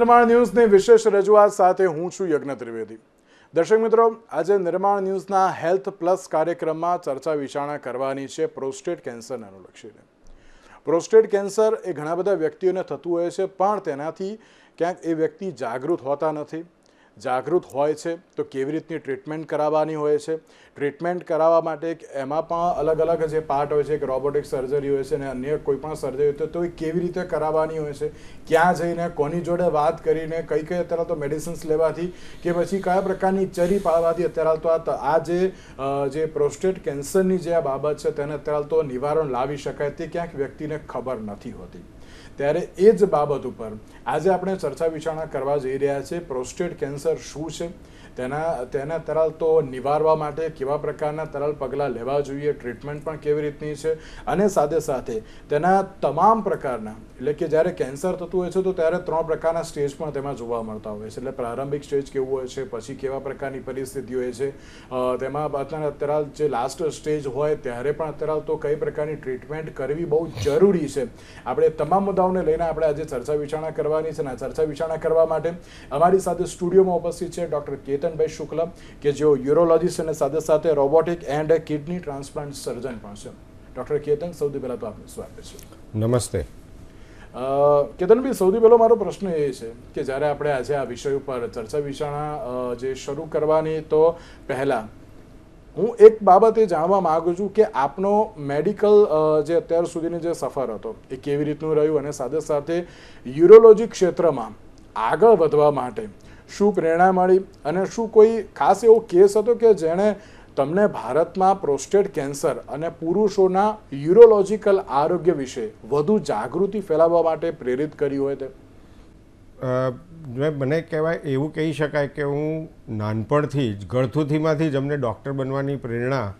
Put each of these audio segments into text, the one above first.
નિર્માણ ન્યૂઝની વિશેષ રજૂઆત સાથે હું છું યજ્ઞ ત્રિવેદી. દર્શક મિત્રો, આજે નિર્માણ ન્યૂઝના હેલ્થ પ્લસ કાર્યક્રમમાં ચર્ચા વિચારણા કરવાની છે પ્રોસ્ટેટ કેન્સરને અનુલક્ષીને. પ્રોસ્ટેટ કેન્સર એ ઘણા બધા વ્યક્તિઓને થતું હોય છે, પણ તેનાથી ક્યાંક એ વ્યક્તિ જાગૃત હોતા નથી. જાગૃત હોય છે, તો કેવી રીતની ટ્રીટમેન્ટ કરાવવાની હોય છે? ટ્રીટમેન્ટ કરાવવા માટે એમાં પણ અલગ અલગ જે પાર્ટ હોય છે, એક રોબોટિક સર્જરી હોય છે અને અન્ય કોઈ પણ સર્જરી હોય તો એ કેવી રીતે કરાવવાની હોય છે? ક્યાં જઈને, કોની જોડે વાત કરીને, કઈ કઈ અત્યારે તો મેડિસિન્સ લેવાથી કે પછી કયા પ્રકારની ચરી પાડવાથી અત્યારે તો આ જે જે પ્રોસ્ટેટ કેન્સરની જે આ બાબત છે, તેને અત્યારે તો નિવારણ લાવી શકાય તે ક્યાંક વ્યક્તિને ખબર નથી હોતી. ત્યારે એ જ બાબત ઉપર આજે આપણે ચર્ચા વિચારણા કરવા જઈ રહ્યા છીએ. પ્રોસ્ટેટ કેન્સર શું છે? તેના તેના તરલ તો નિવારવા માટે કેવા પ્રકારના તરલ પગલાં લેવા જોઈએ? ટ્રીટમેન્ટ પણ કેવી રીતની છે? અને સાથે સાથે તેના તમામ પ્રકારના, એટલે કે જ્યારે કેન્સર થતું હોય છે, તો ત્યારે ત્રણ પ્રકારના સ્ટેજ પણ તેમાં જોવા મળતા હોય છે. એટલે પ્રારંભિક સ્ટેજ કેવું હોય છે, પછી કેવા પ્રકારની પરિસ્થિતિ હોય છે તેમાં અત્યારે જે લાસ્ટ સ્ટેજ હોય, ત્યારે પણ અત્યારે તો કઈ પ્રકારની ટ્રીટમેન્ટ કરવી બહુ જરૂરી છે. આપણે તમામ મુદ્દાઓને લઈને આપણે આજે ચર્ચા વિચારણા કરવાની છે અને ચર્ચા વિચારણા કરવા માટે અમારી સાથે સ્ટુડિયોમાં ઉપસ્થિત છે ડૉક્ટર કેતનભાઈ શુક્લ કે જેઓ યુરોલોજીસ્ટ અને સાથે સાથે robotic and kidney transplant surgeon પણ છે. ડૉક્ટર કેતન સૌથી પહેલાં તો આપનું સ્વાગત છે. નમસ્તે. કેતનભાઈ સૌથી પહેલો મારો પ્રશ્ન એ છે કે જ્યારે આપણે આજે આ વિષય ઉપર ચર્ચા વિચારણા જે શરૂ કરવાની તો પહેલા હું એક બાબત એ જાણવા માગું છું કે આપનો મેડિકલ જે અત્યાર સુધીની જે સફર હતો એ કેવી રીતનું રહ્યું અને સાથે સાથે યુરોલોજી ક્ષેત્રમાં આગળ વધવા માટે શું પ્રેરણા મળી અને શું કોઈ ખાસ એવો કેસ હતો કે જેણે તમને ભારતમાં પ્રોસ્ટેટ કેન્સર અને પુરુષોના યુરોલોજિકલ આરોગ્ય વિશે વધુ જાગૃતિ ફેલાવવા માટે પ્રેરિત કર્યું હોય તે? મને કહેવાય, એવું કહી શકાય કે હું નાનપણથી જ ગળથુથીમાંથી જ અમને ડૉક્ટર બનવાની પ્રેરણા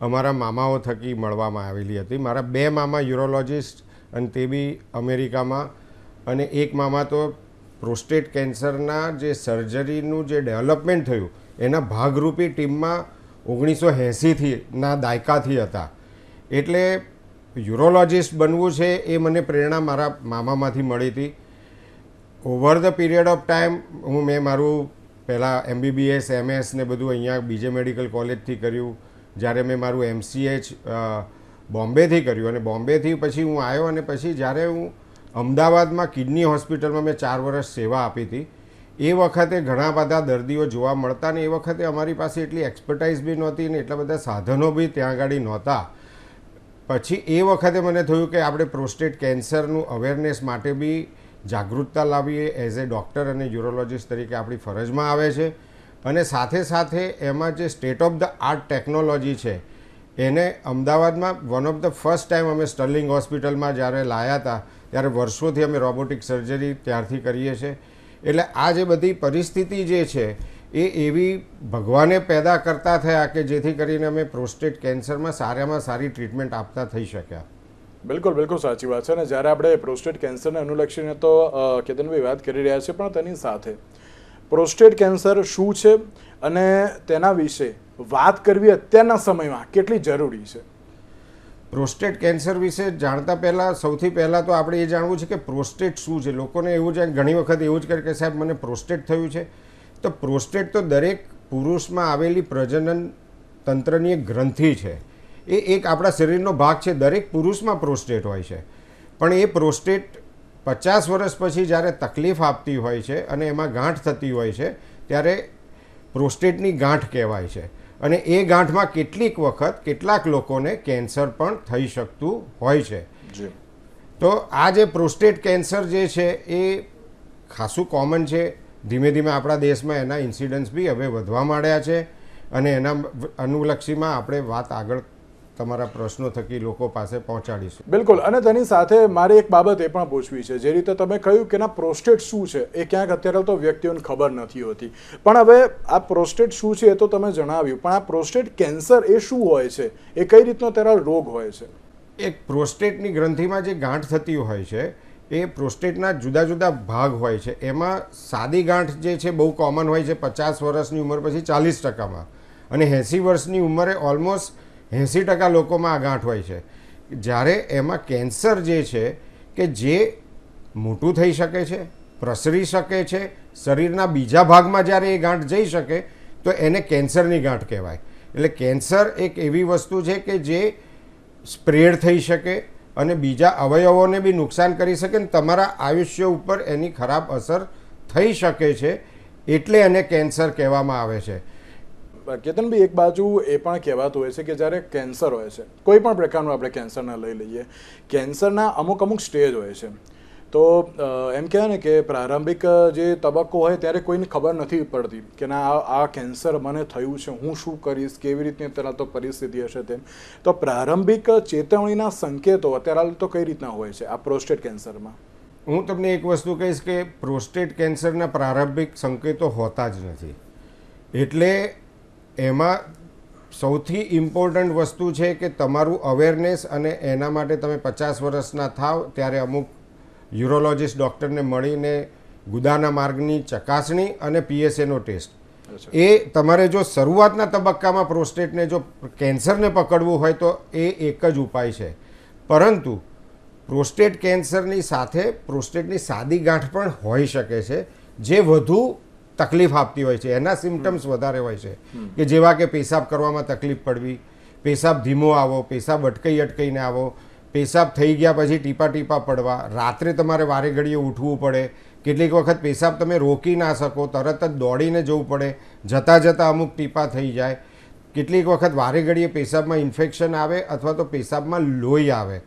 અમારા મામાઓ થકી મળવામાં આવેલી હતી. મારા બે મામા યુરોલોજિસ્ટ અને તે બી અમેરિકામાં. અને એક મામા તો પ્રોસ્ટેટ કેન્સરના જે સર્જરીનું જે ડેવલપમેન્ટ થયું, એના ભાગરૂપી ટીમમાં ઓગણીસો એંસીથી ના દાયકાથી હતા. એટલે યુરોલોજિસ્ટ બનવું છે એ મને પ્રેરણા મારા મામામાંથી મળી હતી. Over the period of time હું મેં મારું પહેલાં એમબીબીએસ એમએસ ને બધું અહીંયા બીજે મેડિકલ કોલેજથી કર્યું. જ્યારે મેં મારું એમસીએચ બોમ્બેથી કર્યું. અને બોમ્બેથી પછી હું આવ્યો અને પછી જ્યારે હું અમદાવાદમાં કિડની હોસ્પિટલમાં મેં ચાર વર્ષ સેવા આપી હતી. એ વખતે ઘણા બધા દર્દીઓ જોવા મળતા ને એ વખતે અમારી પાસે એટલી એક્સપર્ટાઇઝ બી નહોતી ને એટલા બધા સાધનો બી ત્યાં આગળ નહોતા. પછી એ વખતે મને થયું કે આપણે પ્રોસ્ટેટ કેન્સરનું અવેરનેસ માટે બી જાગૃતતા લાવીએ એઝ એ ડૉક્ટર અને યુરોલોજિસ્ટ તરીકે આપણી ફરજમાં આવે છે. અને સાથે સાથે એમાં જે state of the art technology છે, એને અમદાવાદમાં one of the first time અમે સ્ટર્લિંગ હોસ્પિટલમાં જ્યારે લાયા હતા, ત્યારે વર્ષોથી અમે રોબોટિક સર્જરી ત્યારથી કરીએ છીએ. એટલે આ જે બધી પરિસ્થિતિ જે છે, એ એવી ભગવાને પેદા કરતા થયા કે જેથી કરીને અમે પ્રોસ્ટેટ કેન્સરમાં સારામાં સારી ટ્રીટમેન્ટ આપતા થઈ શક્યા. બિલકુલ બિલકુલ સાચી વાત છે. અને જ્યારે આપણે પ્રોસ્ટેટ કેન્સરને અનુલક્ષીને તો કેતનભાઈ વાત કરી રહ્યા છે, પણ તેની સાથે. પ્રોસ્ટેટ કેન્સર શું છે અને તેના વિશે વાત કરવી અત્યારના સમયમાં કેટલી જરૂરી છે? પ્રોસ્ટેટ કેન્સર વિશે જાણતા પહેલાં, સૌથી પહેલાં તો આપણે એ જાણવું છે કે પ્રોસ્ટેટ શું છે. લોકોને એવું છે ઘણી વખત એવું જ કરે કે સાહેબ, મને પ્રોસ્ટેટ થયું છે. તો પ્રોસ્ટેટ તો દરેક પુરુષમાં આવેલી પ્રજનન તંત્રની એક ગ્રંથિ છે. એ એક આપણા શરીરનો ભાગ છે દરેક પુરુષમાં પ્રોસ્ટેટ હોય છે. પણ એ પ્રોસ્ટેટ પચાસ વર્ષ પછી જ્યારે તકલીફ આપતી હોય છે અને એમાં ગાંઠ થતી હોય છે ત્યારે પ્રોસ્ટેટની ગાંઠ કહેવાય છે. અને એ ગાંઠમાં કેટલીક વખત કેટલાક લોકોને કેન્સર પણ થઈ શકતું હોય છે. જી. તો આ જે પ્રોસ્ટેટ કેન્સર જે છે એ ખાસું કોમન છે. ધીમે ધીમે આપણા દેશમાં એના ઇન્સિડન્સ બી હવે વધવા માંડ્યા છે. અને એના અનુલક્ષીમાં આપણે વાત આગળ તમારા પ્રશ્નો થકી લોકો પાસે પહોંચાડીશું. બિલકુલ. અને તેની સાથે મારે એક બાબત એ પણ પૂછવી છે. જે રીતે તમે કહ્યું કે ના પ્રોસ્ટેટ શું છે એ ક્યાંક અત્યારે તો વ્યક્તિઓને ખબર નથી હોતી. પણ હવે આ પ્રોસ્ટેટ શું છે એ તો તમે જણાવ્યું. પણ આ પ્રોસ્ટેટ કેન્સર એ શું હોય છે? એ કઈ રીતનો તેના રોગ હોય છે? એક પ્રોસ્ટેટની ગ્રંથિમાં જે ગાંઠ થતી હોય છે એ પ્રોસ્ટેટના જુદા જુદા ભાગ હોય છે. એમાં સાદી ગાંઠ જે છે બહુ કોમન હોય છે પચાસ વર્ષની ઉંમર પછી ચાલીસ ટકામાં. અને એંસી વર્ષની ઉંમરે ઓલમોસ્ટ એંસી ટકા લોકોમાં આ ગાંઠ હોય છે. જ્યારે એમાં કેન્સર જે છે કે જે મોટું થઈ શકે છે, પ્રસરી શકે છે, શરીરના બીજા ભાગમાં જ્યારે એ ગાંઠ જઈ શકે, તો એને કેન્સરની ગાંઠ કહેવાય. એટલે કેન્સર એક એવી વસ્તુ છે કે જે સ્પ્રેડ થઈ શકે અને બીજા અવયવોને બી નુકસાન કરી શકે ને તમારા આયુષ્ય ઉપર એની ખરાબ અસર થઈ શકે છે, એટલે એને કેન્સર કહેવામાં આવે છે. કેતનભાઈ એક બાજુ એ પણ કહેવાતું હોય છે કે જ્યારે કેન્સર હોય છે, કોઈ પણ પ્રકારનું આપણે કેન્સરના લઈ લઈએ કેન્સરના અમુક અમુક સ્ટેજ હોય છે. તો એમ કહેવાય ને કે પ્રારંભિક જે તબક્કો હોય ત્યારે કોઈને ખબર નથી પડતી કે ના, આ આ કેન્સર મને થયું છે, હું શું કરીશ, કેવી રીતની અત્યારે તો પરિસ્થિતિ હશે તેમ. તો પ્રારંભિક ચેતવણીના સંકેતો અત્યારે તો કઈ રીતના હોય છે આ પ્રોસ્ટેટ કેન્સરમાં હું તમને એક વસ્તુ કહીશ કે પ્રોસ્ટેટ કેન્સરના પ્રારંભિક સંકેતો હોતા જ નથી. એટલે એમાં સૌથી ઇમ્પોર્ટન્ટ વસ્તુ છે કે તમારું અવેરનેસ અને એના માટે તમે પચાસ વર્ષના થાવ ત્યારે અમુક યુરોલોજિસ્ટ ડૉક્ટરને મળીને ગુદાના માર્ગની ચકાસણી અને પીએસએનો ટેસ્ટ એ તમારે જો શરૂઆતના તબક્કામાં પ્રોસ્ટેટને જો કેન્સરને પકડવું હોય તો એ એક જ ઉપાય છે. પરંતુ પ્રોસ્ટેટ કેન્સરની સાથે પ્રોસ્ટેટની સાદી ગાંઠ પણ હોઈ શકે છે. જે વધુ તકલીફ આપતી હોય છે. એના સિમ્ટમ્સ વધારે હોય છે. કે જેવા કે પેશાબ કરવામાં તકલીફ પડવી પેશાબ ધીમો આવો પેશાબ અટકાઈ અટકાઈને આવો પેશાબ થઈ ગયા પછી ટીપા ટીપા પડવા રાત્રે તમારે વારે ઘડીએ ઉઠવું પડે કેટલીક વખત પેશાબ તમે રોકી ના શકો તરત જ દોડીને જવું પડે જતાં જતાં અમુક ટીપા થઈ જાય. કેટલીક વખત વારે ઘડીએ પેશાબમાં ઇન્ફેક્શન આવે અથવા તો પેશાબમાં લોહી આવે.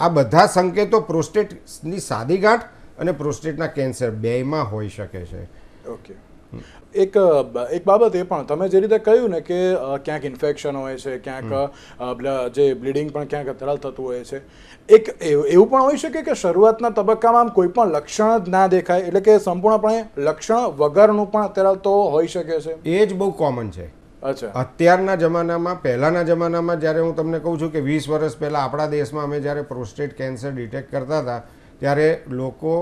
આ બધા સંકેતો પ્રોસ્ટેટની સાદી ગાંઠ અને પ્રોસ્ટેટના કેન્સર બેમાં હોઈ શકે છે. ઓકે એક એક બાબત એ પણ તમે જે રીતે કહ્યું ને કે ક્યાંક ઇન્ફેક્શન હોય છે ક્યાંક જે બ્લીડિંગ પણ ક્યાંક તરલ થતું હોય છે. એક એવું એવું પણ હોઈ શકે કે શરૂઆતના તબક્કામાં આમ કોઈ પણ લક્ષણ જ ના દેખાય એટલે કે સંપૂર્ણપણે લક્ષણ વગરનું પણ અત્યારે તો હોઈ શકે છે. એ જ બહુ કોમન છે. અચ્છા. અત્યારના જમાનામાં પહેલાંના જમાનામાં જ્યારે હું તમને કહું છું કે વીસ વર્ષ પહેલાં આપણા દેશમાં અમે જ્યારે પ્રોસ્ટેટ કેન્સર ડિટેક્ટ કરતા હતા ત્યારે લોકો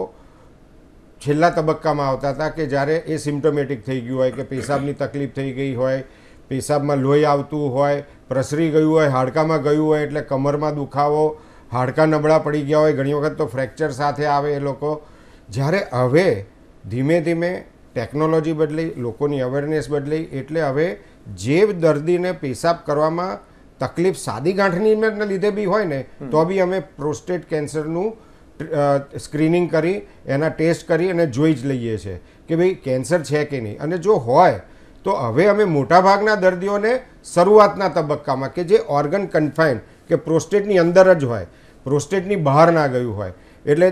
છેલ્લા તબક્કામાં આવતા હતા કે જ્યારે એ સિમ્ટોમેટિક થઈ ગયું હોય કે પેશાબની તકલીફ થઈ ગઈ હોય પેશાબમાં લોહી આવતું હોય પ્રસરી ગયું હોય હાડકામાં ગયું હોય એટલે કમરમાં દુખાવો હાડકાં નબળા પડી ગયા હોય ઘણી વખત તો ફ્રેક્ચર સાથે આવે એ લોકો. જ્યારે હવે ધીમે ધીમે ટેકનોલોજી બદલી લોકોની અવેરનેસ બદલી એટલે હવે જે દર્દીને પેશાબ કરવામાં તકલીફ સાદી ગાંઠની લીધે બી હોય ને તો બી અમે પ્રોસ્ટેટ કેન્સરનું સ્ક્રીનિંગ કરી, એના ટેસ્ટ કરી અને જોઈ જ લઈએ છીએ કે ભાઈ કેન્સર છે કે નહીં. અને જો હોય, તો હવે અમે મોટાભાગના દર્દીઓને શરૂઆતના તબક્કામાં કે જે ઓર્ગન કન્ફાઇન કે પ્રોસ્ટેટની અંદર જ હોય પ્રોસ્ટેટની બહાર ના ગયું હોય. એટલે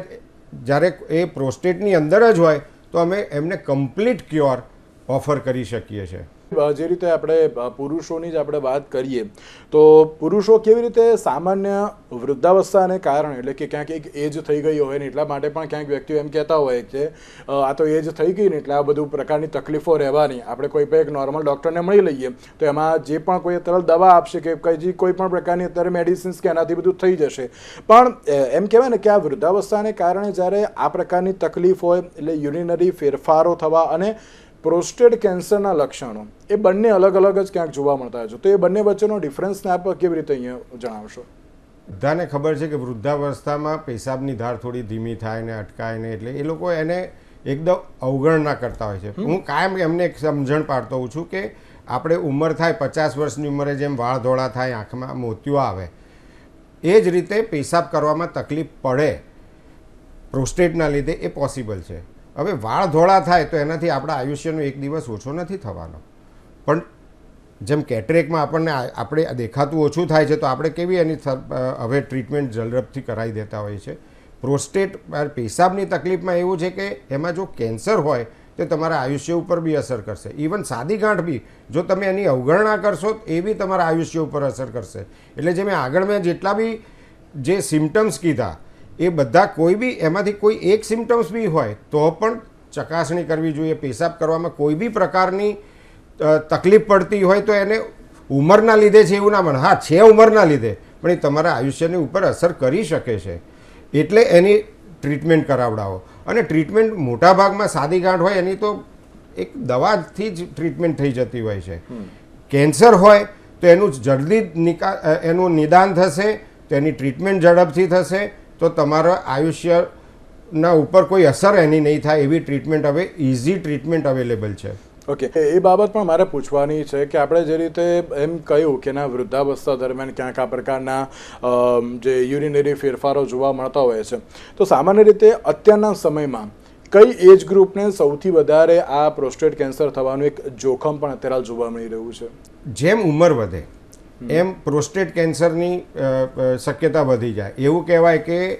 જ્યારે એ પ્રોસ્ટેટની અંદર જ હોય, તો અમે એમને કમ્પ્લીટ ક્યોર ઓફર કરી શકીએ છીએ. જે રીતે આપણે પુરુષોની જ આપણે વાત કરીએ, તો પુરુષો કેવી રીતે સામાન્ય વૃદ્ધાવસ્થાને કારણે, એટલે કે ક્યાંક એક એજ થઈ ગઈ હોય ને એટલા માટે પણ ક્યાંક વ્યક્તિઓ એમ કહેતા હોય કે આ તો એજ થઈ ગઈ ને એટલે આ બધું પ્રકારની તકલીફો રહેવાની. આપણે કોઈ પણ એક નોર્મલ ડૉક્ટરને મળી લઈએ, તો એમાં જે પણ કોઈ અત્યારે દવા આપશે કે કઈ કોઈ પણ પ્રકારની અત્યારે મેડિસિન્સ કે એનાથી બધું થઈ જશે. પણ એમ કહેવાય ને કે આ વૃદ્ધાવસ્થાને કારણે જ્યારે આ પ્રકારની તકલીફ હોય, એટલે યુરિનરી ફેરફારો થવા અને પ્રોસ્ટેટ કેન્સરના લક્ષણો એ બંને અલગ અલગ જ ક્યાંક જોવા મળતા હોય છે. તો એ બંને વચ્ચેનો ડિફરન્સને આપ કેવી રીતે અહીંયા જણાવશો? બધાને ખબર છે કે વૃદ્ધાવસ્થામાં પેશાબની ધાર થોડી ધીમી થાય ને અટકાય ને એટલે એ લોકો એને એકદમ અવગણના કરતા હોય છે. હું કાયમ એમને એક સમજણ પાડતો હોઉં છું કે આપણે ઉંમર થાય પચાસ વર્ષની ઉંમરે જેમ વાળ ધોળા થાય આંખમાં મોતિયો આવે એ જ રીતે પેશાબ કરવામાં તકલીફ પડે પ્રોસ્ટેટના લીધે એ પોસિબલ છે. હવે વાળ ધોળા થાય તો એનાથી આપણા આયુષ્યનો એક દિવસ ઓછો નથી થવાનો. પણ જેમ કેટરેકમાં આપણને આપણે દેખાતું ઓછું થાય છે, તો આપણે કેવી એની હવે ટ્રીટમેન્ટ જલરપથી કરાવી દેતા હોઈએ છે પ્રોસ્ટેટ પેશાબની તકલીફમાં એવું છે કે એમાં જો કેન્સર હોય, તો તમારા આયુષ્ય ઉપર બી અસર કરશે. ઇવન સાદી ગાંઠ બી, જો તમે એની અવગણના કરશો, એ બી તમારા આયુષ્ય ઉપર અસર કરશે. એટલે જે મેં આગળ મેં જેટલા બી જે સિમ્ટમ્સ કીધા એ બધા કોઈ બી એમાંથી કોઈ એક સિમ્ટમ્સ બી હોય તો પણ ચકાસણી કરવી જોઈએ. પેશાબ કરવામાં કોઈ બી પ્રકારની તકલીફ પડતી હોય તો એને ઉંમરના લીધે છે એવું ના મને. હા છે ઉંમરના લીધે પણ એ તમારા આયુષ્યની ઉપર અસર કરી શકે છે. એટલે એની ટ્રીટમેન્ટ કરાવડાવો. અને ટ્રીટમેન્ટ મોટાભાગમાં સાદી ગાંઠ હોય એની તો એક દવાથી જ ટ્રીટમેન્ટ થઈ જતી હોય છે. કેન્સર હોય તો એનું જલ્દી નિકા એનું નિદાન થશે તો એની ટ્રીટમેન્ટ ઝડપથી થશે તો તમારા આયુષ્યના ઉપર કોઈ અસર એની નહીં થાય એવી ટ્રીટમેન્ટ હવે ઇઝી ટ્રીટમેન્ટ અવેલેબલ છે. ઓકે એ બાબત પણ મારે પૂછવાની છે કે આપણે જે રીતે એમ કહ્યું કે ના વૃદ્ધાવસ્થા દરમિયાન ક્યાંક આ પ્રકારના જે યુરિનરી ફેરફારો જોવા મળતા હોય છે. તો સામાન્ય રીતે અત્યારના સમયમાં કઈ એજ ગ્રુપને સૌથી વધારે આ પ્રોસ્ટેટ કેન્સર થવાનું એક જોખમ પણ અત્યારે જોવા મળી રહ્યું છે? જેમ ઉંમર વધે એમ પ્રોસ્ટેટ કેન્સરની શક્યતા વધી જાય. એવું કહેવાય કે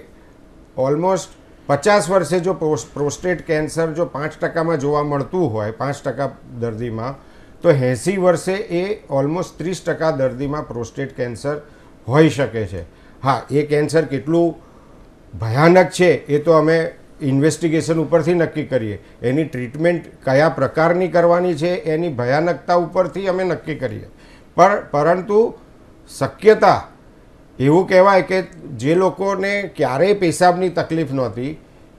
ઓલમોસ્ટ પચાસ વર્ષે જો પ્રોસ- પ્રોસ્ટેટ કેન્સર જો પાંચ ટકામાં જોવા મળતું હોય, પાંચ ટકા દર્દીમાં, તો એંસી વર્ષે એ ઓલમોસ્ટ ત્રીસ ટકા દર્દીમાં પ્રોસ્ટેટ કેન્સર હોઈ શકે છે. હા, એ કેન્સર કેટલું ભયાનક છે, એ તો અમે ઇન્વેસ્ટિગેશન ઉપરથી નક્કી કરીએ. એની ટ્રીટમેન્ટ કયા પ્રકારની કરવાની છે, એની ભયાનકતા ઉપરથી અમે નક્કી કરીએ. પર, પરંતુ શક્યતા એવું કહેવાય કે જે લોકોને ક્યારેય પેશાબની તકલીફ નહોતી,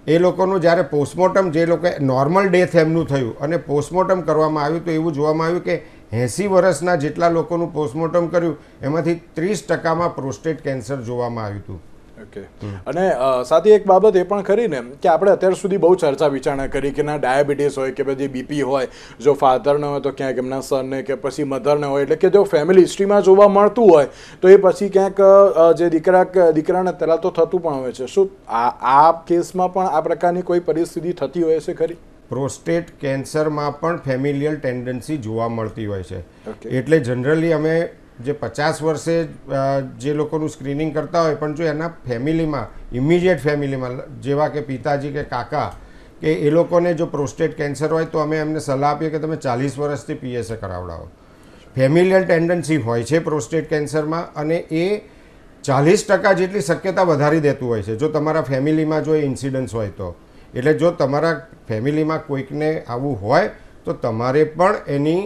એ લોકોનું જ્યારે પોસ્ટમોર્ટમ જે લોકો નોર્મલ ડેથ એમનું થયું અને પોસ્ટમોર્ટમ કરવામાં આવ્યું તો એવું જોવામાં આવ્યું કે એંસી વર્ષના જેટલા લોકોનું પોસ્ટમોર્ટમ કર્યું, એમાંથી ત્રીસ ટકામાં પ્રોસ્ટેટ કેન્સર જોવામાં આવ્યું હતું. ઓકે અને સાથે એક બાબત એ પણ ખરી ને કે આપણે અત્યાર સુધી બહુ ચર્ચા વિચારણા કરી કે ના ડાયાબિટીસ હોય કે પછી બીપી હોય જો ફાધરને હોય તો ક્યાંક એમના સનને કે પછી મધરને હોય એટલે કે જો ફેમિલી હિસ્ટ્રીમાં જોવા મળતું હોય તો એ પછી ક્યાંક જે દીકરા દીકરાને તરા તો થતું પણ હોય છે. શું આ આ કેસમાં પણ આ પ્રકારની કોઈ પરિસ્થિતિ થતી હોય છે ખરી? પ્રોસ્ટેટ કેન્સરમાં પણ ફેમિલિયલ ટેન્ડન્સી જોવા મળતી હોય છે. એટલે જનરલી અમે જે પચાસ વર્ષે જે લોકોનું સ્ક્રીનિંગ કરતા હોય, પણ જો એના ફેમિલીમાં ઇમિડિયેટ ફેમિલીમાં, જેવા કે પિતાજી કે કાકા, કે એ લોકોને જો પ્રોસ્ટેટ કેન્સર હોય, તો અમે એમને સલાહ આપીએ કે તમે ચાલીસ વર્ષથી પીએસએ કરાવડાવો. ફેમિલિયલ ટેન્ડન્સી હોય છે પ્રોસ્ટેટ કેન્સરમાં અને એ ચાલીસ ટકા જેટલી શક્યતા વધારી દેતું હોય છે. જો તમારા ફેમિલીમાં જો એ ઇન્સિડન્સ હોય તો. એટલે જો તમારા ફેમિલીમાં કોઈકને આવું હોય, તો તમારે પણ એની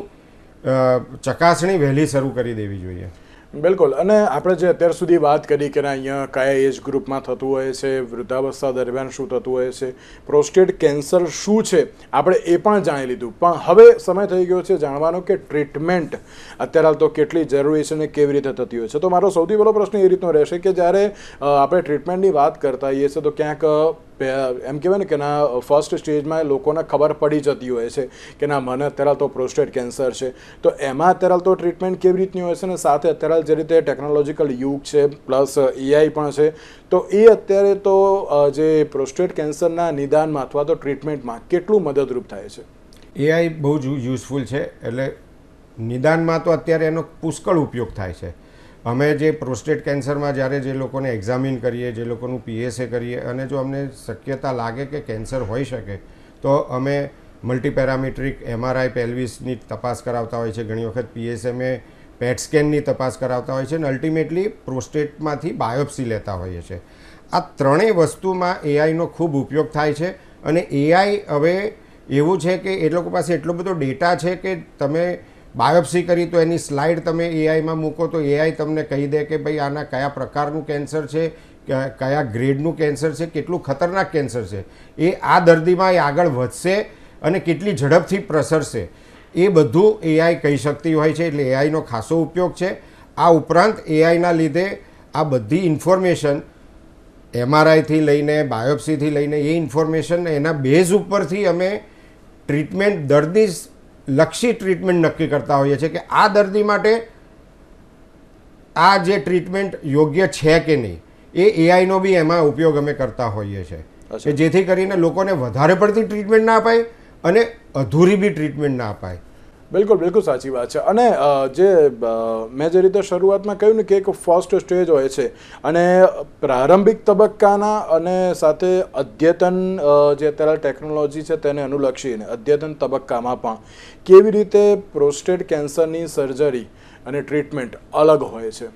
ચકાસણી વહેલી શરૂ કરી દેવી જોઈએ. બિલકુલ. અને આપણે જે અત્યાર સુધી વાત કરી કે અહીંયા કયા એજ ગ્રુપમાં થતું હોય છે, વૃદ્ધાવસ્થા દરમિયાન શું થતું હોય છે પ્રોસ્ટેટ કેન્સર શું છે, આપણે એ પણ જાણી લીધું. પણ હવે સમય થઈ ગયો છે જાણવાનો કે ટ્રીટમેન્ટ અત્યારે હાલ તો કેટલી જરૂરી છે અને કેવી રીતે થતી હોય છે. તો મારો સૌથી પહેલો પ્રશ્ન એ રીતનો રહેશે કે જ્યારે આપણે ટ્રીટમેન્ટની વાત કરતા હોઈએ છીએ તો ક્યાંક એમ કહેવાય ને કે ના ફર્સ્ટ સ્ટેજમાં લોકોને ખબર પડી જતી હોય છે કે ના, મને અત્યારે તો પ્રોસ્ટેટ કેન્સર છે. તો એમાં અત્યારે તો ટ્રીટમેન્ટ કેવી રીતની હોય છે અને સાથે અત્યારે હાલ જે રીતે ટેકનોલોજીકલ યુગ છે પ્લસ એઆઈ પણ છે, તો એ અત્યારે તો જે પ્રોસ્ટેટ કેન્સરના નિદાનમાં અથવા તો ટ્રીટમેન્ટમાં કેટલું મદદરૂપ થાય છે? એઆઈ બહુ જ યુઝફુલ છે, એટલે નિદાનમાં તો અત્યારે એનો પુષ્કળ ઉપયોગ થાય છે. અમે જે પ્રોસ્ટેટ કેન્સરમાં જ્યારે જે લોકોને એક્ઝામિન કરીએ, જે લોકોનું પીએસએ કરીએ, અને જો અમને શક્યતા લાગે કે કેન્સર હોઈ શકે, તો અમે મલ્ટીપેરામેટ્રિક એમઆરઆઈ પેલ્વિસની તપાસ કરાવતા હોય છે. ઘણી વખત પીએસએમએ પેટ સ્કેનની તપાસ કરાવતા હોય છે અને અલ્ટિમેટલી પ્રોસ્ટેટમાંથી બાયોપ્સી લેતા હોઈએ છીએ આ ત્રણેય વસ્તુમાં એઆઈનો ખૂબ ઉપયોગ થાય છે અને એઆઈ હવે એવું છે કે એ લોકો પાસે એટલો બધો ડેટા છે કે તમે બાયોપ્સી કરી તો એની સ્લાઇડ તમે એઆઈમાં મૂકો તો એઆઈ તમને કહી દે કે ભાઈ આના કયા પ્રકારનું કેન્સર છે કયા ગ્રેડનું કેન્સર છે, કેટલું ખતરનાક કેન્સર છે. એ આ દર્દીમાં એ આગળ વધશે અને કેટલી ઝડપથી પ્રસરશે. એ બધું એઆઈ કહી શકતી હોય છે એટલે એઆઈનો ખાસો ઉપયોગ છે. આ ઉપરાંત એઆઈના લીધે આ બધી ઇન્ફોર્મેશન એમઆરઆઈથી લઈને બાયોપ્સીથી લઈને એ ઇન્ફોર્મેશન એના બેઝ ઉપરથી અમે ટ્રીટમેન્ટ દર્દી લક્ષી ટ્રીટમેન્ટ નક્કી કરતા હોઈએ છીએ કે આ દર્દી માટે આ જે ટ્રીટમેન્ટ યોગ્ય છે કે નહીં એ એઆઈનો બી એમાં ઉપયોગ અમે કરતા હોઈએ છીએ. કે જેથી કરીને લોકોને વધારે પડતી ટ્રીટમેન્ટ ના અપાય અને અધૂરી બી ટ્રીટમેન્ટ ના અપાય. બિલકુલ બિલકુલ સાચી વાત છે. અને જે મેં જે રીતે શરૂઆતમાં કહ્યું ને કે એક ફર્સ્ટ સ્ટેજ હોય છે અને પ્રારંભિક તબક્કાના અને સાથે અદ્યતન જે અત્યારે ટેકનોલોજી છે તેને અનુલક્ષીને અદ્યતન તબક્કામાં પણ કેવી રીતે પ્રોસ્ટેટ કેન્સરની સર્જરી અને ટ્રીટમેન્ટ અલગ હોય છે.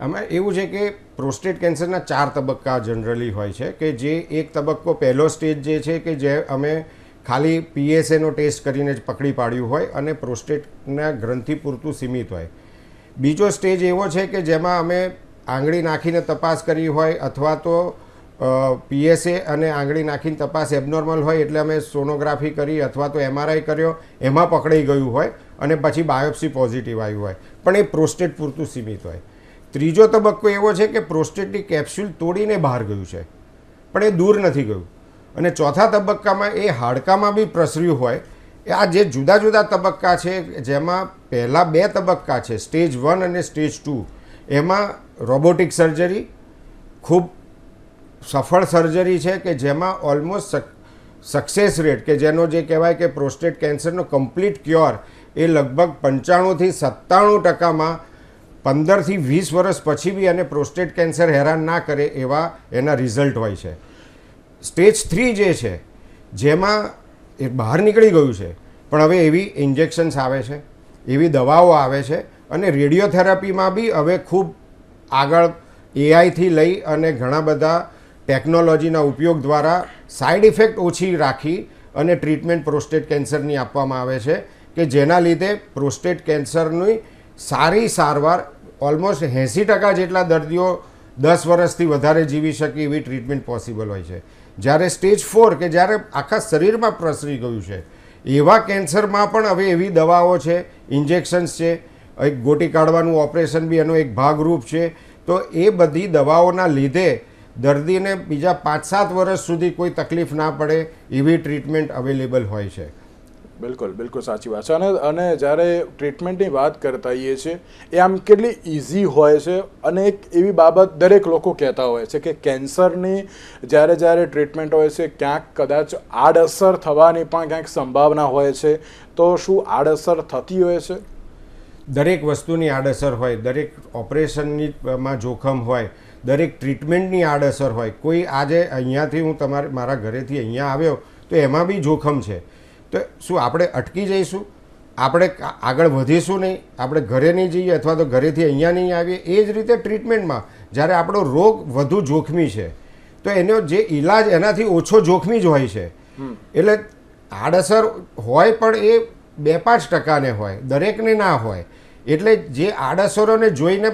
આમાં એવું છે કે પ્રોસ્ટેટ કેન્સરના ચાર તબક્કા જનરલી હોય છે કે જે એક તબક્કો પહેલો સ્ટેજ જે છે કે જે અમે ખાલી પીએસએનો ટેસ્ટ કરીને જ પકડી પાડ્યું હોય અને પ્રોસ્ટેટના ગ્રંથિ પૂરતું સીમિત હોય. બીજો સ્ટેજ એવો છે કે જેમાં અમે આંગળી નાખીને તપાસ કરી હોય અથવા તો પીએસએ અને આંગળી નાખીને તપાસ એબનોર્મલ હોય એટલે અમે સોનોગ્રાફી કરી અથવા તો એમઆરઆઈ કર્યો, એમાં પકડાઈ ગયું હોય અને પછી બાયોપ્સી પોઝિટિવ આવ્યું હોય. પણ એ પ્રોસ્ટેટ પૂરતું સીમિત હોય. ત્રીજો તબક્કો એવો છે કે પ્રોસ્ટેટની કેપ્સ્યુલ તોડીને બહાર ગયું છે. પણ એ દૂર નથી ગયું. અને ચોથા તબક્કામાં એ હાડકામાં બી પ્રસર્યું હોય આ જે જુદા જુદા તબક્કા છે, જેમાં પહેલાં બે તબક્કા છે, સ્ટેજ વન અને સ્ટેજ ટુ, એમાં રોબોટિક સર્જરી, ખૂબ સફળ સર્જરી છે કે જેમાં ઓલમોસ્ટ સક્સેસ રેટ, કે જેનો જે કહેવાય કે પ્રોસ્ટેટ કેન્સરનો કમ્પ્લીટ ક્યોર, એ લગભગ પંચાણુંથી સત્તાણું ટકામાં પંદરથી વીસ વર્ષ પછી બી એને પ્રોસ્ટેટ કેન્સર હેરાન ના કરે એવા એના રિઝલ્ટ હોય છે. સ્ટેજ થ્રી જે છે, જેમાં એ બહાર નીકળી ગયું છે. પણ હવે એવી ઇન્જેક્શન્સ આવે છે, એવી દવાઓ આવે છે અને રેડિયોથેરાપીમાં બી હવે ખૂબ આગળ એઆઈથી લઈ અને ઘણા બધા ટેકનોલોજીના ઉપયોગ દ્વારા સાઈડ ઇફેક્ટ ઓછી રાખી અને ટ્રીટમેન્ટ પ્રોસ્ટેટ કેન્સરની આપવામાં આવે છે કે જેના લીધે પ્રોસ્ટેટ કેન્સરની સારી સારવાર ઓલમોસ્ટ એંસી ટકા જેટલા દર્દીઓ દસ વર્ષથી વધારે જીવી શકે એવી ટ્રીટમેન્ટ પોસિબલ હોય છે. જ્યારે સ્ટેજ ફોર કે જ્યારે આખા શરીરમાં પ્રસરી ગયું છે, એવા કેન્સરમાં પણ હવે એવી દવાઓ છે, ઇન્જેક્શન્સ છે, એક ગોટી કાઢવાનું ઓપરેશન બી એનો એક ભાગરૂપ છે, તો એ બધી દવાઓના લીધે દર્દીને બીજા પાંચ સાત વર્ષ સુધી કોઈ તકલીફ ના પડે એવી ટ્રીટમેન્ટ અવેલેબલ હોય છે. બિલકુલ બિલકુલ સાચી વાત છે. અને અને જ્યારે ટ્રીટમેન્ટની વાત કરતા હોઈએ છીએ, એ આમ કેટલી ઇઝી હોય છે અને એક એવી બાબત દરેક લોકો કહેતા હોય છે કે કેન્સરની જ્યારે જ્યારે ટ્રીટમેન્ટ હોય છે, ક્યાંક કદાચ આડઅસર થવાની પણ ક્યાંક સંભાવના હોય છે. તો શું આડઅસર થતી હોય છે? દરેક વસ્તુની આડઅસર હોય, દરેક ઓપરેશનની માં જોખમ હોય, દરેક ટ્રીટમેન્ટની આડઅસર હોય. કોઈ આજે અહીંયાથી હું તમારે, મારા ઘરેથી અહીંયા આવ્યો, તો એમાં બી જોખમ છે. તો શું આપણે અટકી જઈશું? આપણે આગળ વધીશું નહીં? આપણે ઘરે નહીં જઈએ અથવા તો ઘરેથી અહીંયા નહીં આવીએ? એ જ રીતે ટ્રીટમેન્ટમાં જ્યારે આપણો રોગ વધુ જોખમી છે તો એનો જે ઈલાજ એનાથી ઓછો જોખમી જ હોય છે. એટલે આડઅસર હોય પણ એ બે પાંચ ટકાને હોય દરેકને ના હોય. એટલે જે આડઅસરોને જોઈને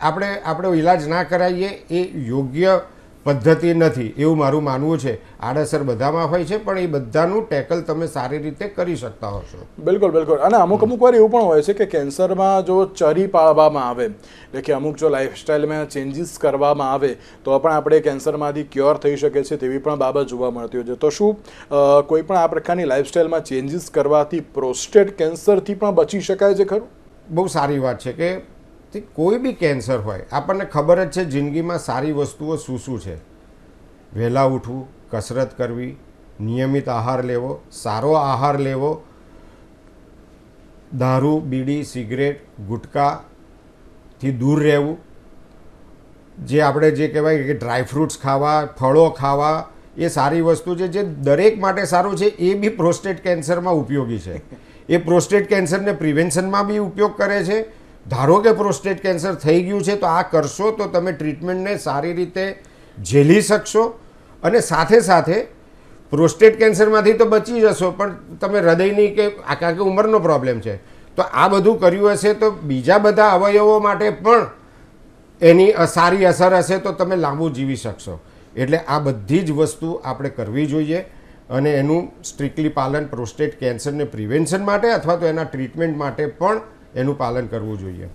આપણે આપણો ઈલાજ ના કરાવીએ એ યોગ્ય પદ્ધતિ નથી એવું મારું માનવું છે. આડઅસર બધામાં હોય છે પણ એ બધાનું ટેકલ તમે સારી રીતે કરી શકતા હશો. બિલકુલ બિલકુલ. અને અમુક અમુક વાર એવું પણ હોય છે કે કેન્સરમાં જો ચરી પાળવામાં આવે એટલે કે અમુક જો લાઈફસ્ટાઈલમાં ચેન્જીસ કરવામાં આવે તો પણ આપણે કેન્સરમાંથી ક્યોર થઈ શકે છે તેવી પણ બાબત જોવા મળતી હોય છે. તો શું કોઈ પણ આ પ્રકારની લાઈફસ્ટાઈલમાં ચેન્જીસ કરવાથી પ્રોસ્ટેટ કેન્સરથી પણ બચી શકાય છે ખરું? બહુ સારી વાત છે કે તે કોઈ બી કેન્સર હોય, આપણને ખબર જ છે જિંદગીમાં સારી વસ્તુઓ શું શું છે. વહેલા ઉઠવું, કસરત કરવી, નિયમિત આહાર લેવો, સારો આહાર લેવો, દારૂ, બીડી, સિગરેટ ગુટકાથી દૂર રહેવું, જે આપણે જે કહેવાય કે ડ્રાયફ્રૂટ્સ ખાવા, ફળો ખાવા, એ સારી વસ્તુ છે, જે દરેક માટે સારું છે, એ બી પ્રોસ્ટેટ કેન્સરમાં ઉપયોગી છે. એ પ્રોસ્ટેટ કેન્સરને પ્રિવેન્શનમાં બી ઉપયોગ કરે છે ધારો કે પ્રોસ્ટેટ કેન્સર થઈ ગયું છે, તો આ કરશો તો તમે ટ્રીટમેન્ટને સારી રીતે ઝેલી શકશો અને સાથે સાથે પ્રોસ્ટેટ કેન્સરમાંથી તો બચી જશો, પણ તમે હૃદયની કે આ કારણ કે ઉંમરનો પ્રોબ્લેમ છે. તો આ બધું કર્યું હશે તો બીજા બધા અવયવો માટે પણ એની સારી અસર હશે તો તમે લાંબુ જીવી શકશો. એટલે આ બધી જ વસ્તુ આપણે કરવી જોઈએ અને એનું સ્ટ્રિક્ટલી પાલન પ્રોસ્ટેટ કેન્સરને પ્રિવેન્શન માટે અથવા તો એના ટ્રીટમેન્ટ માટે પણ એનું પાલન કરવું જોઈએ.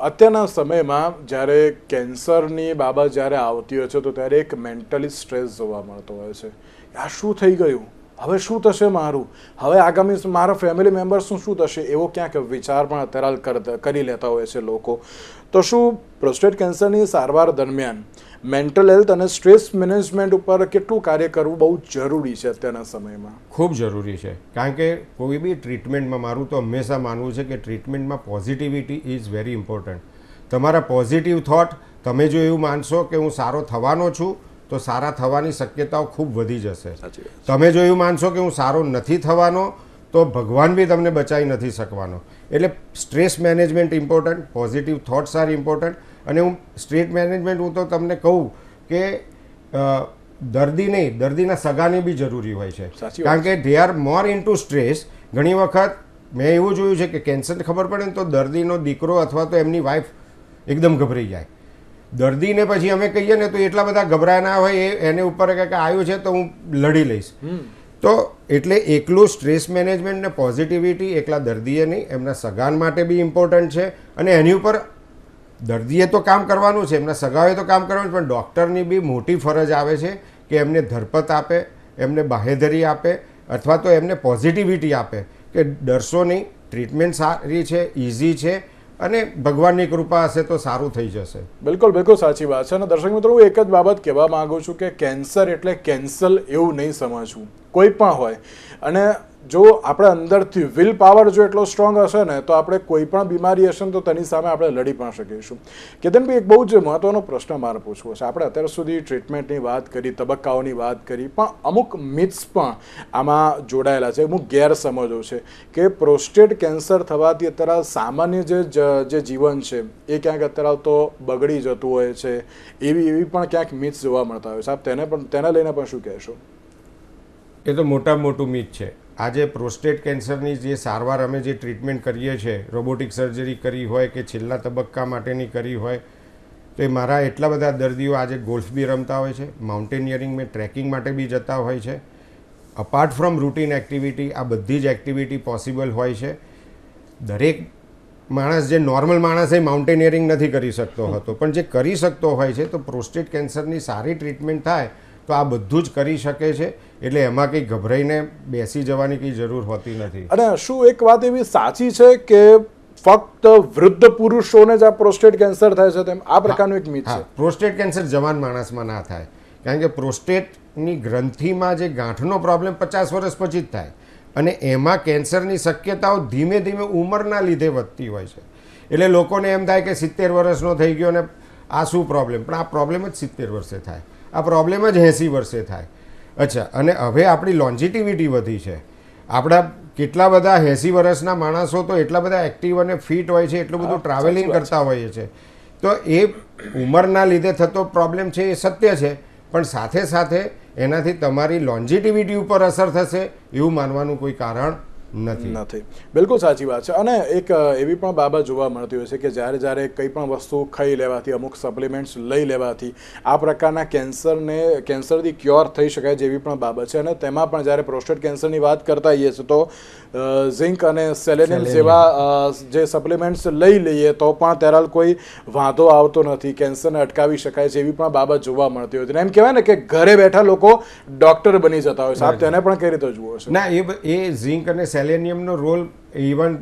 અત્યારના સમયમાં જ્યારે કેન્સરની બાબત જ્યારે આવતી હોય છે, તો ત્યારે એક મેન્ટલી સ્ટ્રેસ જોવા મળતો હોય છે. આ શું થઈ ગયું? હવે શું થશે મારું? હવે આગામી મારા ફેમિલી મેમ્બર્સનું શું થશે? એવો ક્યાંક વિચાર પણ અત્યારે કરી લેતા હોય છે લોકો. તો શું પ્રોસ્ટેટ કેન્સરની સારવાર દરમિયાન મેન્ટલ હેલ્થ અને સ્ટ્રેસ મેનેજમેન્ટ ઉપર કેટલું કાર્ય કરવું બહુ જરૂરી છે અત્યારના સમયમાં? ખૂબ જરૂરી છે. કારણ કે કોઈ બી ટ્રીટમેન્ટમાં મારું તો હંમેશા માનવું છે કે ટ્રીટમેન્ટમાં પોઝિટિવિટી ઇઝ વેરી ઇમ્પોર્ટન્ટ તમારા પોઝિટિવ થોટ તમે જો એવું માનશો કે હું સારો થવાનો છું તો સારા થવાની શક્યતાઓ ખૂબ વધી જશે. તમે જો એવું માનશો કે હું સારો નથી થવાનો તો ભગવાન બી તમને બચાવી નથી શકવાનો. એટલે stress management important positive thoughts are important અને હું સ્ટ્રેસ મેનેજમેન્ટ હું તો તમને કહું કે દર્દી નહીં દર્દીના સગાની બી જરૂરી હોય છે. કારણ કે they are more into stress ઘણી વખત મેં એવું જોયું છે કે કેન્સર ખબર પડે ને તો દર્દીનો દીકરો અથવા તો એમની વાઈફ એકદમ ગભરાઈ જાય. દર્દીને પછી અમે કહીએ ને તો એટલા બધા ગભરાયા ના હોય એ એને ઉપર કે આવ્યું છે તો હું લડી લઈશ. તો એટલે એકલું સ્ટ્રેસ મેનેજમેન્ટ ને પોઝિટિવિટી એકલા દર્દીએ નહીં એમના સગાન માટે બી ઇમ્પોર્ટન્ટ છે અને એની ઉપર દર્દીએ તો કામ કરવાનું છે, એમના સગાઓએ તો કામ કરવાનું છે, પણ ડૉક્ટરની બી મોટી ફરજ આવે છે કે એમને ધરપત આપે, એમને બાહેધરી આપે, અથવા તો એમને પોઝિટિવિટી આપે કે ડરશો નહીં ટ્રીટમેન્ટ સારી છે ઇઝી છે, અને ભગવાનની કૃપા હશે તો સારું થઈ જશે. બિલકુલ બિલકુલ સાચી વાત છે. અને દર્શક મિત્રો, હું એક જ બાબત કહેવા માંગુ છું કે કેન્સર એટલે કેન્સલ એવું નહીં સમજવું. કોઈ પણ હોય. અને જો આપણે અંદરથી વિલ પાવર જો એટલો સ્ટ્રોંગ હશે ને, તો આપણે કોઈ પણ બીમારી હશે ને, તો તેની સામે આપણે લડી પણ શકીશું. કેતનભાઈ, એક બહુ જ મહત્વનો પ્રશ્ન મારે પૂછવો છે. આપણે અત્યાર સુધી ટ્રીટમેન્ટની વાત કરી, તબક્કાઓની વાત કરી, પણ અમુક મિથ્સ પણ આમાં જોડાયેલા છે. અમુક ગેરસમજો છે કે પ્રોસ્ટેટ કેન્સર થવાથી અત્યારે સામાન્ય જે જીવન છે, એ ક્યાંક અત્યારે તો બગડી જતું હોય છે. એવી એવી પણ ક્યાંક મિથ્સ જોવા મળતા હોય આપ તેને પણ, તેને લઈને પણ શું કહેશો? એ તો મોટામાં મોટું મીથ છે. આજે પ્રોસ્ટેટ કેન્સરની જે સારવાર અમે જે ટ્રીટમેન્ટ કરીએ છીએ રોબોટિક સર્જરી કરી હોય કે છેલ્લા તબક્કા માટેની કરી હોય તો એ મારા એટલા બધા દર્દીઓ આજે ગોલ્ફ બી રમતા હોય છે માઉન્ટેનિયરિંગ મેં ટ્રેકિંગ માટે બી જતા હોય છે. અપાર્ટ ફ્રોમ રૂટીન એક્ટિવિટી આ બધી જ એક્ટિવિટી પોસિબલ હોય છે. દરેક માણસ જે નોર્મલ માણસ એ માઉન્ટેનિયરિંગ નથી કરી શકતો હતો પણ જે કરી શકતો હોય છે તો પ્રોસ્ટેટ કેન્સરની સારી ટ્રીટમેન્ટ થાય. તો આ બધું જ કરી શકે છે એટલે એમાં કંઈ ગભરાઈને બેસી જવાની કંઈ જરૂર હોતી નથી. અને શું એક વાત એવી સાચી છે કે ફક્ત વૃદ્ધ પુરુષોને જ આ પ્રોસ્ટેટ કેન્સર થાય છે તેમ? આ પ્રકારનું એક મિથ છે. પ્રોસ્ટેટ કેન્સર જવાન માણસમાં ના થાય. કારણ કે પ્રોસ્ટેટની ગ્રંથિમાં જે ગાંઠનો પ્રોબ્લેમ પચાસ વર્ષ પછી જ થાય. અને એમાં કેન્સરની શક્યતાઓ ધીમે ધીમે ઉંમરના લીધે વધતી હોય છે. એટલે લોકોને એમ થાય કે સિત્તેર વર્ષનો થઈ ગયો ને આ શું પ્રોબ્લેમ પણ આ પ્રોબ્લેમ જ સિત્તેર વર્ષે થાય. આ પ્રોબ્લેમ જ એંસી વર્ષે થાય. અચ્છા અને હવે આપણી લોન્જિટિવિટી વધી છે. આપણા કેટલા બધા એંસી વર્ષના માણસો તો એટલા બધા એક્ટિવ અને ફિટ હોય છે એટલું બધું ટ્રાવેલિંગ કરતા હોઈએ છે. તો એ ઉંમરના લીધે થતો પ્રોબ્લેમ છે એ સત્ય છે. પણ સાથે સાથે એનાથી તમારી લોન્જિટિવિટી ઉપર અસર થશે એવું માનવાનું કોઈ કારણ નથી. નથી. બિલકુલ સાચી વાત છે. અને એક એવી પણ બાબત જોવા મળતી હોય છે કે જ્યારે જ્યારે કંઈ પણ વસ્તુ ખાઈ લેવાથી અમુક સપ્લિમેન્ટ્સ લઈ લેવાથી આ પ્રકારના કેન્સરને કેન્સરથી ક્યોર થઈ શકાય જેવી પણ બાબત છે. અને તેમાં પણ જ્યારે પ્રોસ્ટેટ કેન્સરની વાત કરતા હોઈએ છીએ તો ઝિંક અને સેલેનિયમ જેવા જે સપ્લિમેન્ટ્સ લઈ લઈએ તો પણ ત્યારે કોઈ વાંધો આવતો નથી. કેન્સરને અટકાવી શકાય છે એવી પણ બાબત જોવા મળતી હોય છે. એમ કહેવાય ને કે ઘરે બેઠા લોકો ડોક્ટર બની જતા હોય છે. તેને પણ કઈ રીતે જુઓ છો? ના એ એ ઝિંક અને સેલેનિયમનો રોલ ઇવન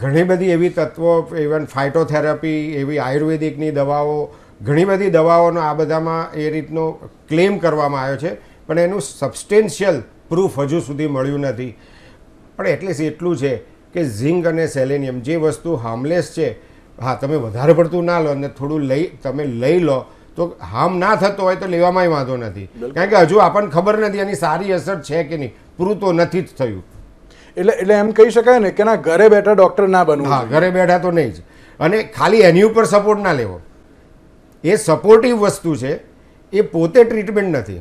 ઘણી બધી એવી તત્વો ઇવન ફાઇટોથેરાપી એવી આયુર્વેદિકની દવાઓ ઘણી બધી દવાઓનો આ બધામાં એ રીતનો ક્લેમ કરવામાં આવ્યો છે પણ એનું સબસ્ટેન્શિયલ પ્રૂફ હજુ સુધી મળ્યું નથી. પણ એટલીસ્ટ એટલું છે કે ઝિંક અને સેલેનિયમ જે વસ્તુ હાર્મલેસ છે હા તમે વધારે પડતું ના લો અને થોડું લઈ તમે લઈ લો તો હાર્મ ના થતો હોય તો લેવામાંય વાંધો નથી. કારણ કે હજુ આપણને ખબર નથી એની સારી અસર છે કે નહીં. પૂરું તો નથી જ થયું. એટલે એટલે એમ કહી શકાય ને કે ના, ઘરે બેઠા ડોક્ટર ના બનવું. હા, ઘરે બેઠા તો નહીં જ. અને ખાલી એની ઉપર સપોર્ટ ના લેવો. એ સપોર્ટિવ વસ્તુ છે, એ પોતે ટ્રીટમેન્ટ નથી.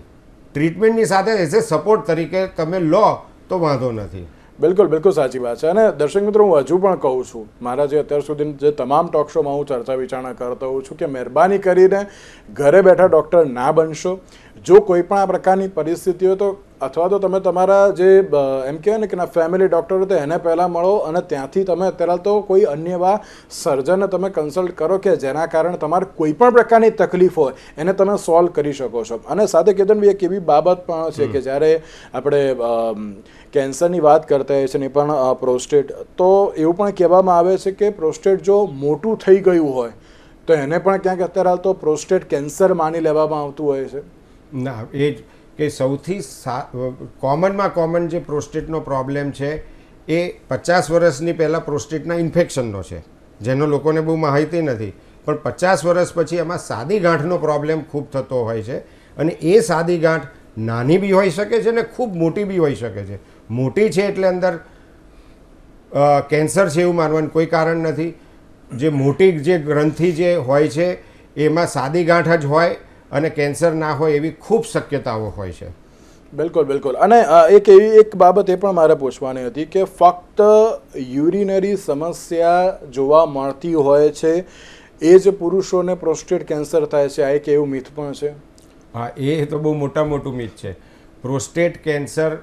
ટ્રીટમેન્ટની સાથે એઝ એ સપોર્ટ તરીકે તમે લો, તો વાંધો નથી. બિલકુલ બિલકુલ સાચી વાત છે. અને દર્શક મિત્રો હું હજુ પણ કહું છું મારા જે અત્યાર સુધી જે તમામ ટોક શોમાં હું ચર્ચા વિચારણા કરતો હોઉં છું કે મહેરબાની કરીને ઘરે બેઠા ડૉક્ટર ના બનશો. જો કોઈ પણ આ પ્રકારની પરિસ્થિતિ હોય તો અથવા તો તમે તમારા જે એમ કહેવાય ને કે ના ફેમિલી ડૉક્ટર હોય તો એને પહેલાં મળો અને ત્યાંથી તમે અત્યારે તો કોઈ અન્ય એવા સર્જનને તમે કન્સલ્ટ કરો કે જેના કારણે તમારે કોઈ પણ પ્રકારની તકલીફ હોય એને તમે સોલ્વ કરી શકો છો. અને સાથે કેતનભાઈ એક એવી બાબત પણ છે કે જ્યારે આપણે કેન્સરની વાત કરતા હોઈએ છે ને પણ પ્રોસ્ટેટ તો એવું પણ કહેવામાં આવે છે કે પ્રોસ્ટેટ જો મોટું થઈ ગયું હોય, તો એને પણ ક્યાંક અત્યારે હાલ તો પ્રોસ્ટેટ કેન્સર માની લેવામાં આવતું હોય છે. ના, એ જ કે સૌથી કોમનમાં કોમન જે પ્રોસ્ટેટનો પ્રોબ્લેમ છે, એ પચાસ વર્ષની પહેલાં પ્રોસ્ટેટના ઇન્ફેક્શનનો છે. જેનો લોકોને બહુ માહિતી નથી. પણ પચાસ વર્ષ પછી એમાં સાદી ગાંઠનો પ્રોબ્લેમ ખૂબ થતો હોય છે. અને એ સાદી ગાંઠ નાની બી હોઈ શકે છે ને ખૂબ મોટી બી હોઈ શકે છે. મોટી છે એટલે અંદર કેન્સર છે એવું માનવાનું કોઈ કારણ નથી. જે મોટી જે ગ્રંથિ જે હોય છે એમાં સાદી ગાંઠ જ હોય અને કેન્સર ના હોય એવી ખૂબ શક્યતાઓ હોય છે. બિલકુલ બિલકુલ. અને એક એવી એક બાબત એ પણ મારે પૂછવાની હતી કે ફક્ત યુરિનરી સમસ્યા જોવા મળતી હોય છે એ જ પુરુષોને પ્રોસ્ટેટ કેન્સર થાય છે આ એક એવું મિથ પણ છે? હા એ તો બહુ મોટા મોટું મિથ છે. પ્રોસ્ટેટ કેન્સર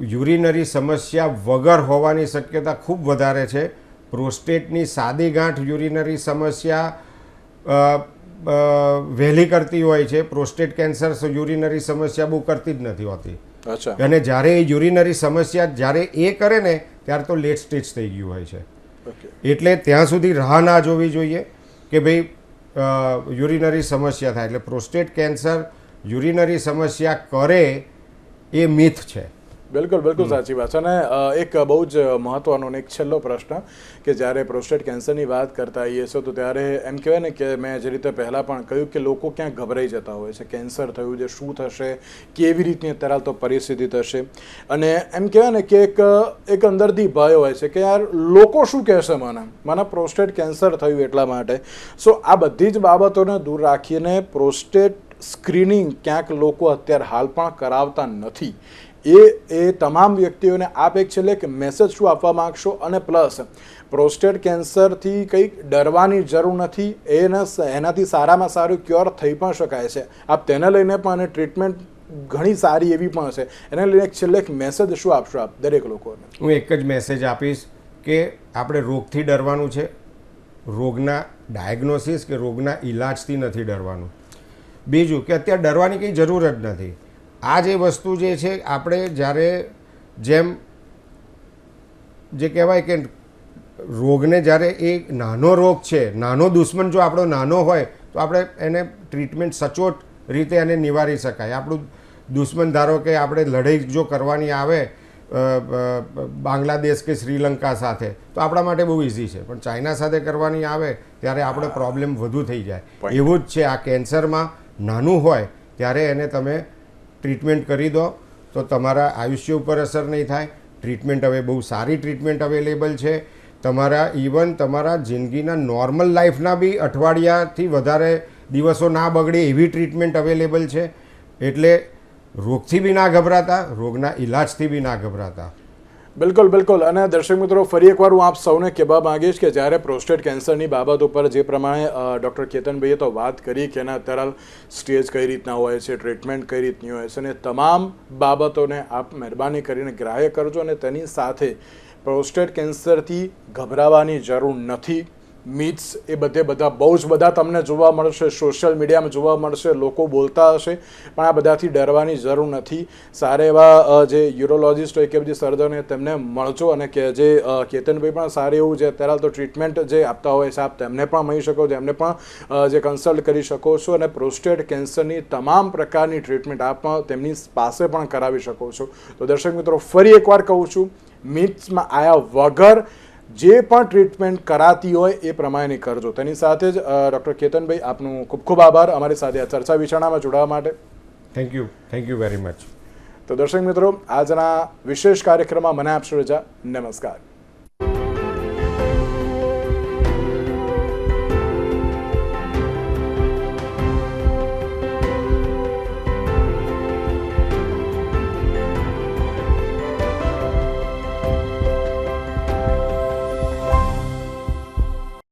યુરિનરી સમસ્યા વગર હોવાની શક્યતા ખૂબ વધારે છે. પ્રોસ્ટેટની સાદી ગાંઠ યુરિનરી સમસ્યા વહેલી કરતી હોય છે. પ્રોસ્ટેટ કેન્સર યુરિનરી સમસ્યા બહુ કરતી જ નથી હોતી. અને જ્યારે એ યુરિનરી સમસ્યા જ્યારે એ કરે ને ત્યારે તો લેટ સ્ટેજ થઈ ગયું હોય છે. એટલે ત્યાં સુધી રાહ ના જોવી જોઈએ કે ભાઈ યુરિનરી સમસ્યા થાય. એટલે પ્રોસ્ટેટ કેન્સર યુરિનરી સમસ્યા કરે એ મિથ છે. બિલકુલ બિલકુલ સાચી વાત છે. અને એક બહુ જ મહત્વનો એક છેલ્લો પ્રશ્ન કે જ્યારે પ્રોસ્ટેટ કેન્સરની વાત કરતા આવીએ છીએ તો ત્યારે એમ કહેવાય ને કે મેં જે રીતે પહેલાં પણ કહ્યું કે લોકો ક્યાં ગભરાઈ જતા હોય છે. કેન્સર થયું છે શું થશે કેવી રીતની અત્યારે તો પરિસ્થિતિ થશે. અને એમ કહેવાય ને કે એક એક અંદરથી ભય હોય છે કે યાર લોકો શું કહેશે મને? મને પ્રોસ્ટેટ કેન્સર થયું એટલા માટે. સો આ બધી જ બાબતોને દૂર રાખીને પ્રોસ્ટેટ સ્ક્રીનિંગ ક્યાંક લોકો અત્યારે હાલ પણ કરાવતા નથી. એ એ તમામ વ્યક્તિઓને આપ એક છેલ્લે એક મેસેજ શું આપવા માગશો? અને પ્લસ પ્રોસ્ટેટ કેન્સરથી કંઈક ડરવાની જરૂર નથી, એને એનાથી સારામાં સારું ક્યોર થઈ પણ શકાય છે. આપ તેને લઈને પણ અને ટ્રીટમેન્ટ ઘણી સારી એવી પણ છે. એને લઈને એક છેલ્લે એક મેસેજ શું આપશો આપ, દરેક લોકોને? હું એક જ મેસેજ આપીશ કે આપણે રોગથી ડરવાનું છે. રોગના ડાયગ્નોસિસ કે રોગના ઈલાજથી નથી ડરવાનું. બીજું કે અત્યારે ડરવાની કંઈ જરૂર જ નથી. આ જે વસ્તુ જે છે આપણે જ્યારે જેમ જે કહેવાય કે રોગને જ્યારે એ નાનો રોગ છે નાનો દુશ્મન જો આપણો નાનો હોય તો આપણે એને ટ્રીટમેન્ટ સચોટ રીતે એને નિવારી શકાય આપણું દુશ્મન ધારો કે આપણે લડાઈ જો કરવાની આવે બાંગ્લાદેશ કે શ્રીલંકા સાથે તો આપણા માટે બહુ ઇઝી છે પણ ચાઇના સાથે કરવાની આવે ત્યારે આપણે પ્રોબ્લેમ વધુ થઈ જાય. એવું જ છે આ કેન્સરમાં નાનું હોય ત્યારે એને તમે ટ્રીટમેન્ટ કરી દો, તો તમારા આયુષ્ય ઉપર અસર નહીં થાય. ટ્રીટમેન્ટ હવે બહુ સારી ટ્રીટમેન્ટ અવેલેબલ છે. તમારા ઇવન તમારા જિંદગીના નોર્મલ લાઈફના બી અઠવાડિયાથી વધારે દિવસો ના બગડે એવી ટ્રીટમેન્ટ અવેલેબલ છે. એટલે રોગથી બી ના ગભરાતા, રોગના ઈલાજથી બી ના ગભરાતા. બિલકુલ બિલકુલ. અને દર્શક મિત્રો, ફરી એકવાર હું આપ સૌને કહેવા માંગીશ કે જ્યારે પ્રોસ્ટેટ કેન્સરની બાબત ઉપર જે પ્રમાણે ડૉક્ટર કેતનભાઈએ તો વાત કરી કે એના અત્યારે સ્ટેજ કઈ રીતના હોય છે, ટ્રીટમેન્ટ કઈ રીતની હોય છે, અને તમામ બાબતોને આપ મહેરબાની કરીને ગ્રાહ્ય કરજો અને તેની સાથે પ્રોસ્ટેટ કેન્સરથી ગભરાવાની જરૂર નથી. મિથ્સ એ બધે બધા બહુ જ બધા તમને જોવા મળશે સોશિયલ મીડિયામાં જોવા મળશે, લોકો બોલતા હશે, પણ આ બધાથી ડરવાની જરૂર નથી. સારા એવા જે યુરોલોજિસ્ટ હોય કે બધી સર્જન તેમને મળજો અને કે જે કેતનભાઈ પણ સારું એવું છે, અત્યારે તો ટ્રીટમેન્ટ જે આપતા હોય આપ તેમને પણ મળી શકો છો એમને પણ જે કન્સલ્ટ કરી શકો છો અને પ્રોસ્ટેટ કેન્સરની તમામ પ્રકારની ટ્રીટમેન્ટ આપ તેમની પાસે પણ કરાવી શકો છો. તો દર્શક મિત્રો, ફરી એકવાર કહું છું મિથ્સમાં આયા વગર જે પણ ટ્રીટમેન્ટ કરાતી હોય એ પ્રમાણે કરજો. તેની સાથે જ ડૉક્ટર કેતનભાઈ આપનું ખૂબ ખૂબ આભાર. અમારી સાથે આ ચર્ચા વિચારણામાં જોડાવા માટે. Thank you thank you very much તો દર્શક મિત્રો આજના વિશેષ કાર્યક્રમમાં મને આપશો રજા. નમસ્કાર.